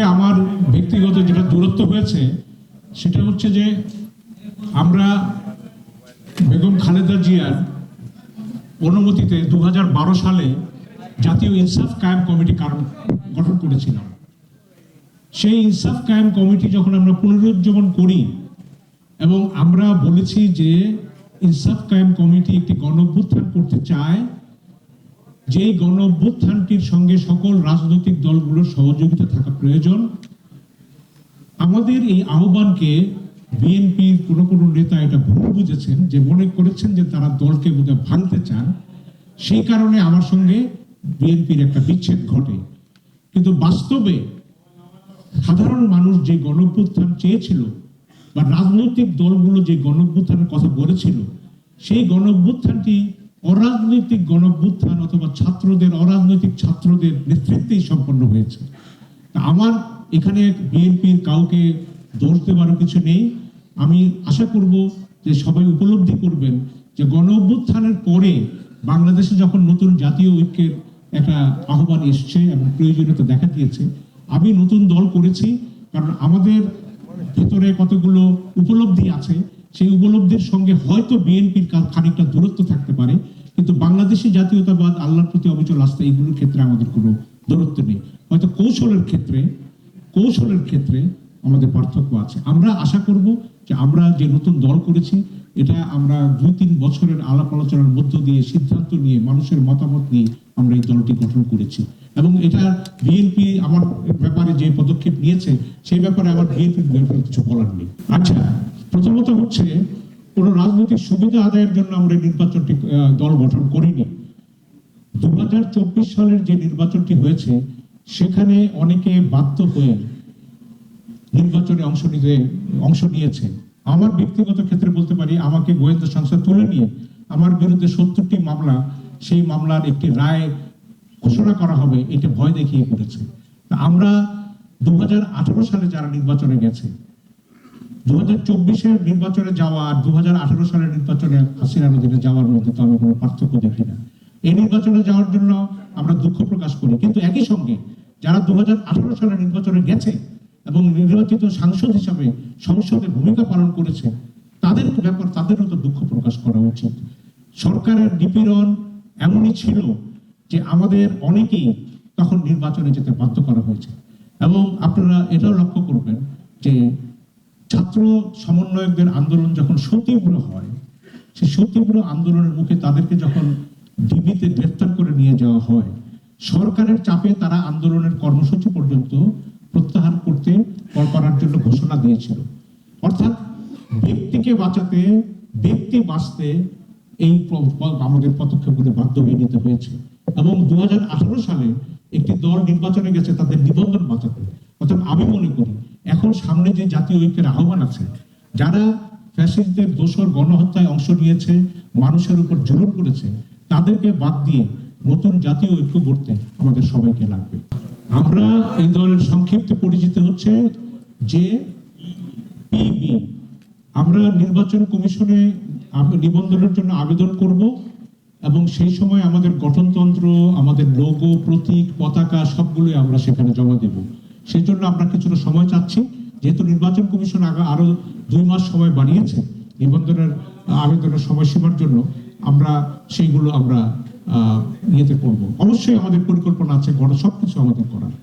সঙ্গে আমার ব্যক্তিগত যেটা দূরত্ব হয়েছে, সেটা হচ্ছে যে আমরা বেগম খালেদা জিয়ার অনুমতিতে দুহাজার বারো সালে জাতীয় ইনসাফ কায়েম কমিটি গঠন করেছিলাম। সেই ইনসাফ কায়েম কমিটি যখন আমরা পুনরুজ্জীবন করি এবং আমরা বলেছি যে ইনসাফ কায়েম কমিটি একটি গণভ্যুত্থান করতে চায় যেই গণ অভ্যুত্থানটির সঙ্গে সকল রাজনৈতিক দলগুলোর সহযোগিতা থাকা প্রয়োজন, আমাদের এই আহ্বানকে বিএনপির কোনো কোনো নেতা এটা ভুল বুঝেছেন, যে মনে করেছেন যে তারা দলকে বোধহয় ভাঙতে চান। সেই কারণে আমার সঙ্গে বিএনপির একটা বিচ্ছেদ ঘটে। কিন্তু বাস্তবে সাধারণ মানুষ যে গণঅভ্যুত্থান চেয়েছিল বা রাজনৈতিক দলগুলো যে গণঅভ্যুত্থানের কথা বলেছিল, সেই গণঅভ্যুত্থানটি অরাজনৈতিক গণঅভ্যুত্থান অথবা ছাত্রদের, অরাজনৈতিক ছাত্রদের নেতৃত্বেই সম্পন্ন হয়েছে। আমার এখানে বিএনপির কাউকে দোষ দেওয়ারও কিছু নেই। আমি আশা করব যে সবাই উপলব্ধি করবেন যে গণ অভ্যুত্থানের পরে বাংলাদেশে যখন নতুন জাতীয় ঐক্যের একটা আহ্বান এসছে এবং প্রয়োজনীয়তা দেখা দিয়েছে, আমি নতুন দল করেছি কারণ আমাদের ভেতরে কতগুলো উপলব্ধি আছে সেই উপলব্ধির সঙ্গে হয়তো বিএনপির খানিকটা দূরত্ব থাকতে পারে, কিন্তু বাংলাদেশি জাতীয়তাবাদ, আল্লাহর প্রতি অবিচল আস্থা, এগুলোর ক্ষেত্রে আমাদের কোনো দূরত্ব নেই। হয়তো কৌশলের ক্ষেত্রে কৌশলের ক্ষেত্রে আমাদের পার্থক্য আছে। আমরা আশা করব যে আমরা যে নতুন দল করেছি, এটা আমরা দুই তিন বছরের আলাপ আলোচনার মধ্য দিয়ে সিদ্ধান্ত নিয়ে, মানুষের মতামত নিয়ে আমরা এই দলটি গঠন করেছি। এবং এটা বিএনপি আমার ব্যাপারে যে পদক্ষেপ নিয়েছে, সেই ব্যাপারে আমার বিএনপির কিছু বলার নেই। আচ্ছা প্রথমত হচ্ছে কোন রাজনৈতিক সুবিধা আদায়ের জন্য আমরা নির্বাচনটি দল গঠন করিনি। দুহাজার চব্বিশ সালের যে নির্বাচনটি হয়েছে, সেখানে অনেকে বাধ্য হয়ে নির্বাচনে অংশ নিতে, অংশ নিয়েছে। আমার ব্যক্তিগত ক্ষেত্রে বলতে পারি, আমাকে গোয়েন্দা সংস্থা তুলে নিয়ে আমার বিরুদ্ধে সত্তরটি মামলা, সেই মামলার একটি রায় ঘোষণা করা হবে, এটা ভয় দেখিয়ে করেছে আমরা দু হাজার আঠারো সালে যারা নির্বাচনে গেছে দু হাজার নির্বাচনে যাওয়া আর দু আঠারো সালের নির্বাচনে হাসিনার অধীনে যাওয়ার মধ্যে তো আমি কোনো পার্থক্য দেখি না। এই নির্বাচনে যাওয়ার জন্য আমরা দুঃখ প্রকাশ করি। কিন্তু একই সঙ্গে যারা দু হাজার আঠারো সালের নির্বাচনে গেছে এবং নির্বাচিত সাংসদ হিসাবে সংসদে ভূমিকা পালন করেছে, তাদের ব্যাপার, তাদেরও তো দুঃখ প্রকাশ করা উচিত। সরকারের নিপীড়ন এমনই ছিল যে আমাদের অনেকেই তখন নির্বাচনে যেতে বাধ্য করা হয়েছে। এবং আপনারা এটাও লক্ষ্য করবেন যে ছাত্র সমন্বয়কদের আন্দোলন যখন সুতীব্র হয়, সেই সুতীব্র আন্দোলনের মুখে তাদেরকে যখন ডিবিতে গ্রেফতার করে নিয়ে যাওয়া হয়, সরকারের চাপে তারা আন্দোলনের কর্মসূচি পর্যন্ত প্রত্যাহার করতে করার জন্য ঘোষণা দিয়েছিল। অর্থাৎ ব্যক্তিকে বাঁচাতে, ব্যক্তি বাঁচতে এই আমাদের পদক্ষেপগুলো বাধ্য হয়ে নিতে হয়েছে। এবং দু হাজার আঠারো সালে একটি দল নির্বাচনে গেছে, তাদের নিবন্ধন বাঁচাতে। অর্থাৎ আমি মনে করি এখন সামনে যে জাতীয় ঐক্যের আহ্বান আছে, যারা ফ্যাসিস্টদের দোষর গণহত্যায় অংশ নিয়েছে, মানুষের উপর জুলুম করেছে, তাদেরকে বাদ দিয়ে নতুন জাতীয় ঐক্য গড়তে আমাদের সবাইকে লাগবে। আমরা এই দলের সংক্ষিপ্তে পরিচিত হচ্ছে যে আমরা নির্বাচন কমিশনে নিবন্ধনের জন্য আবেদন করব এবং সেই সময় আমাদের গঠনতন্ত্র, আমাদের লোগো প্রতীক, পতাকা সবগুলোই আমরা সেখানে জমা দেব। সেই জন্য আমরা কিছুটা সময় চাচ্ছি। যেহেতু নির্বাচন কমিশন আগা আরও দুই মাস সময় বাড়িয়েছে নিবন্ধনের আবেদনের সময়সীমার জন্য আমরা সেইগুলো আমরা ইয়েতে করব। অবশ্যই আমাদের পরিকল্পনা আছে গণ সবকিছু আমাদের করার।